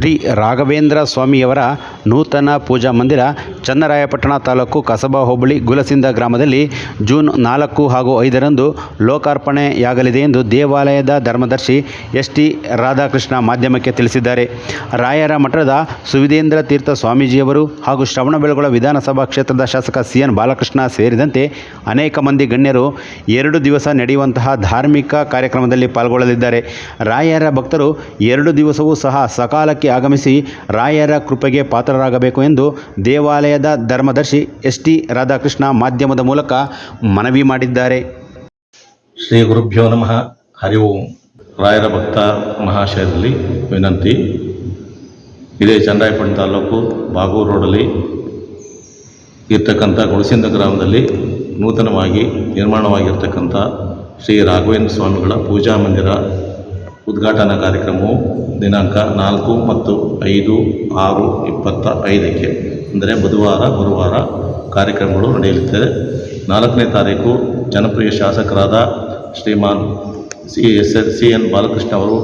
ಶ್ರೀ ರಾಘವೇಂದ್ರ ಸ್ವಾಮಿಯವರ ನೂತನ ಪೂಜಾ ಮಂದಿರ ಚನ್ನರಾಯಪಟ್ಟಣ ತಾಲೂಕು ಕಸಬಾ ಹೋಬಳಿ ಗುಲಸಿಂದ ಗ್ರಾಮದಲ್ಲಿ ಜೂನ್ ನಾಲ್ಕು ಹಾಗೂ ಐದರಂದು ಲೋಕಾರ್ಪಣೆಯಾಗಲಿದೆ ಎಂದು ದೇವಾಲಯದ ಧರ್ಮದರ್ಶಿ ಎಸ್ ಟಿ ರಾಧಾಕೃಷ್ಣ ಮಾಧ್ಯಮಕ್ಕೆ ತಿಳಿಸಿದ್ದಾರೆ. ರಾಯರ ಮಠದ ಸುವಿದೇಂದ್ರ ತೀರ್ಥ ಸ್ವಾಮೀಜಿಯವರು ಹಾಗೂ ಶ್ರವಣಬೆಳಗೊಳ ವಿಧಾನಸಭಾ ಕ್ಷೇತ್ರದ ಶಾಸಕ ಸಿ ಎನ್ ಬಾಲಕೃಷ್ಣ ಸೇರಿದಂತೆ ಅನೇಕ ಮಂದಿ ಗಣ್ಯರು ಎರಡು ದಿವಸ ನಡೆಯುವಂತಹ ಧಾರ್ಮಿಕ ಕಾರ್ಯಕ್ರಮದಲ್ಲಿ ಪಾಲ್ಗೊಳ್ಳಲಿದ್ದಾರೆ. ರಾಯರ ಭಕ್ತರು ಎರಡು ದಿವಸವೂ ಸಹ ಸಕಾಲಕ್ಕೆ ಆಗಮಿಸಿ ರಾಯರ ಕೃಪೆಗೆ ಪಾತ್ರರಾಗಬೇಕು ಎಂದು ದೇವಾಲಯದ ಧರ್ಮದರ್ಶಿ ಎಸ್ ಟಿ ರಾಧಾಕೃಷ್ಣ ಮಾಧ್ಯಮದ ಮೂಲಕ ಮನವಿ ಮಾಡಿದ್ದಾರೆ. ಶ್ರೀ ಗುರುಭ್ಯೋ ನಮಃ. ಹರಿ ಓಂ. ರಾಯರ ಭಕ್ತ ಮಹಾಶಯರಲ್ಲಿ ವಿನಂತಿ. ಇದೇ ಚಂದ್ರಾಯಪಟ್ಟಣ ತಾಲೂಕು ಬಾಗೂರು ರೋಡಲ್ಲಿ ಇರ್ತಕ್ಕಂಥ ಗುಣಸಿಂದ ಗ್ರಾಮದಲ್ಲಿ ನೂತನವಾಗಿ ನಿರ್ಮಾಣವಾಗಿರ್ತಕ್ಕಂಥ ಶ್ರೀ ರಾಘವೇಂದ್ರ ಸ್ವಾಮಿಗಳ ಪೂಜಾ ಮಂದಿರ ಉದ್ಘಾಟನಾ ಕಾರ್ಯಕ್ರಮವು ದಿನಾಂಕ ನಾಲ್ಕು ಮತ್ತು ಐದು ಆರು ಇಪ್ಪತ್ತ ಐದಕ್ಕೆ, ಅಂದರೆ ಬುಧವಾರ, ಗುರುವಾರ ಕಾರ್ಯಕ್ರಮಗಳು ನಡೆಯಲಿದೆ ನಾಲ್ಕನೇ ತಾರೀಕು ಜನಪ್ರಿಯ ಶಾಸಕರಾದ Shriman C S S, C N Balakrishna ಅವರು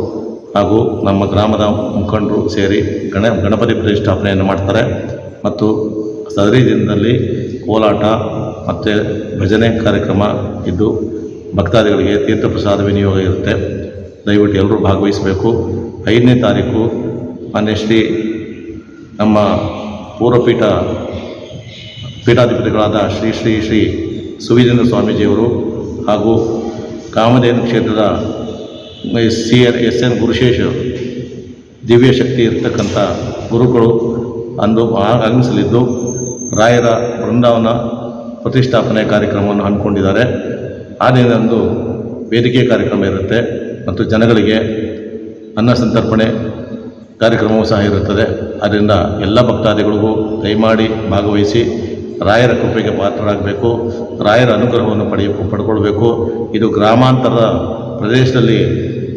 ಹಾಗೂ ನಮ್ಮ ಗ್ರಾಮದ ಮುಖಂಡರು ಸೇರಿ ಗಣ, ಗಣಪತಿ ಪ್ರತಿಷ್ಠಾಪನೆಯನ್ನು ಮಾಡ್ತಾರೆ. ಮತ್ತು ಸದರಿ ದಿನದಲ್ಲಿ ಕೋಲಾಟ ಮತ್ತು ಭಜನೆ ಕಾರ್ಯಕ್ರಮ ಇದ್ದು ಭಕ್ತಾದಿಗಳಿಗೆ ತೀರ್ಥ ಪ್ರಸಾದ ವಿನಿಯೋಗ ಇರುತ್ತೆ. ದಯವಿಟ್ಟು ಎಲ್ಲರೂ ಭಾಗವಹಿಸಬೇಕು. ಐದನೇ ತಾರೀಕು ಮಾನ್ಯ ಶ್ರೀ ನಮ್ಮ ಪೂರ್ವಪೀಠ ಪೀಠಾಧಿಪತಿಗಳಾದ ಶ್ರೀ ಶ್ರೀ ಶ್ರೀ ಸುವಿಧೇಂದ್ರ ಸ್ವಾಮೀಜಿಯವರು ಹಾಗೂ ಕಾಮಧೇನು ಕ್ಷೇತ್ರದ ಸಿ ಎನ್ ಎಸ್ ಎನ್ ಗುರುಶೇಷ ದಿವ್ಯ ಶಕ್ತಿ ಇರ್ತಕ್ಕಂಥ ಗುರುಗಳು ಅಂದು ಆಗಮಿಸಲಿದ್ದು, ರಾಯರ ಬೃಂದಾವನ ಪ್ರತಿಷ್ಠಾಪನೆ ಕಾರ್ಯಕ್ರಮವನ್ನು ಹಮ್ಮಿಕೊಂಡಿದ್ದಾರೆ. ಆ ದಿನದಂದು ವೇದಿಕೆ ಕಾರ್ಯಕ್ರಮ ಇರುತ್ತೆ. ಮತ್ತು ಜನಗಳಿಗೆ ಅನ್ನ ಸಂತರ್ಪಣೆ ಕಾರ್ಯಕ್ರಮವೂ ಸಹ ಇರುತ್ತದೆ. ಆದ್ದರಿಂದ ಎಲ್ಲ ಭಕ್ತಾದಿಗಳಿಗೂ ದಯಮಾಡಿ ಭಾಗವಹಿಸಿ ರಾಯರ ಕೃಪೆಗೆ ಪಾತ್ರರಾಗಬೇಕು. ರಾಯರ ಅನುಗ್ರಹವನ್ನು ಪಡೆಯ, ಪಡ್ಕೊಳ್ಬೇಕು. ಇದು ಗ್ರಾಮಾಂತರ ಪ್ರದೇಶದಲ್ಲಿ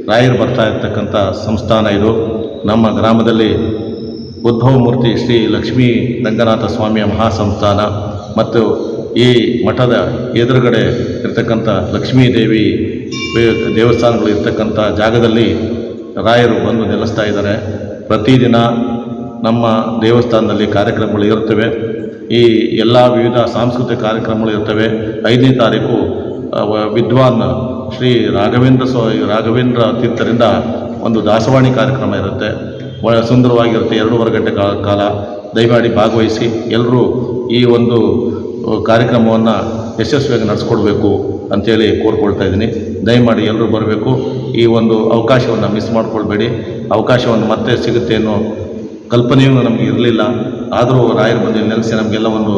ರಾಯರು ಬರ್ತಾ ಇರ್ತಕ್ಕಂಥ ಸಂಸ್ಥಾನ ಇದು. ನಮ್ಮ ಗ್ರಾಮದಲ್ಲಿ ಉದ್ಭವ ಮೂರ್ತಿ ಶ್ರೀ ಲಕ್ಷ್ಮೀ ರಂಗನಾಥ ಸ್ವಾಮಿಯ ಮಹಾಸಂಸ್ಥಾನ ಮತ್ತು ಈ ಮಠದ ಎದುರುಗಡೆ ಇರತಕ್ಕಂಥ ಲಕ್ಷ್ಮೀ ದೇವಿ ದೇವಸ್ಥಾನಗಳು ಇರ್ತಕ್ಕಂಥ ಜಾಗದಲ್ಲಿ ರಾಯರು ಬಂದು ನೆಲೆಸ್ತಾ ಇದ್ದಾರೆ. ಪ್ರತಿದಿನ ನಮ್ಮ ದೇವಸ್ಥಾನದಲ್ಲಿ ಕಾರ್ಯಕ್ರಮಗಳು ಇರುತ್ತವೆ. ಈ ಎಲ್ಲ ವಿವಿಧ ಸಾಂಸ್ಕೃತಿಕ ಕಾರ್ಯಕ್ರಮಗಳು ಇರ್ತವೆ ಐದನೇ ತಾರೀಕು ವಿದ್ವಾನ್ ಶ್ರೀ ರಾಘವೇಂದ್ರ ಸ್ವ, ರಾಘವೇಂದ್ರ ತೀರ್ಥರಿಂದ ಒಂದು ದಾಸವಾಣಿ ಕಾರ್ಯಕ್ರಮ ಇರುತ್ತೆ. ಸುಂದರವಾಗಿರುತ್ತೆ ಎರಡೂವರೆ ಗಂಟೆ ಕಾಲ. ದಯಮಾಡಿ ಭಾಗವಹಿಸಿ. ಎಲ್ಲರೂ ಈ ಒಂದು ಕಾರ್ಯಕ್ರಮವನ್ನು ಯಶಸ್ವಿಯಾಗಿ ನಡೆಸ್ಕೊಡ್ಬೇಕು ಅಂಥೇಳಿ ಕೋರ್ಕೊಳ್ತಾ ಇದ್ದೀನಿ. ದಯಮಾಡಿ ಎಲ್ಲರೂ ಬರಬೇಕು. ಈ ಒಂದು ಅವಕಾಶವನ್ನು ಮಿಸ್ ಮಾಡ್ಕೊಳ್ಬೇಡಿ. ಅವಕಾಶವನ್ನು ಮತ್ತೆ ಸಿಗುತ್ತೆ ಅನ್ನೋ ಕಲ್ಪನೆಯೂ ನಮಗೆ ಇರಲಿಲ್ಲ. ಆದರೂ ರಾಯರ ಬಂದು ನೆಲೆಸಿ ನಮಗೆಲ್ಲ ಒಂದು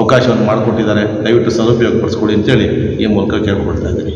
ಅವಕಾಶವನ್ನು ಮಾಡಿಕೊಟ್ಟಿದ್ದಾರೆ. ದಯವಿಟ್ಟು ಸದುಪಯೋಗ ಪಡಿಸ್ಕೊಳ್ಳಿ ಅಂತೇಳಿ ಈ ಮೂಲಕ ಕೇಳ್ಕೊಳ್ತಾ ಇದ್ದೀನಿ.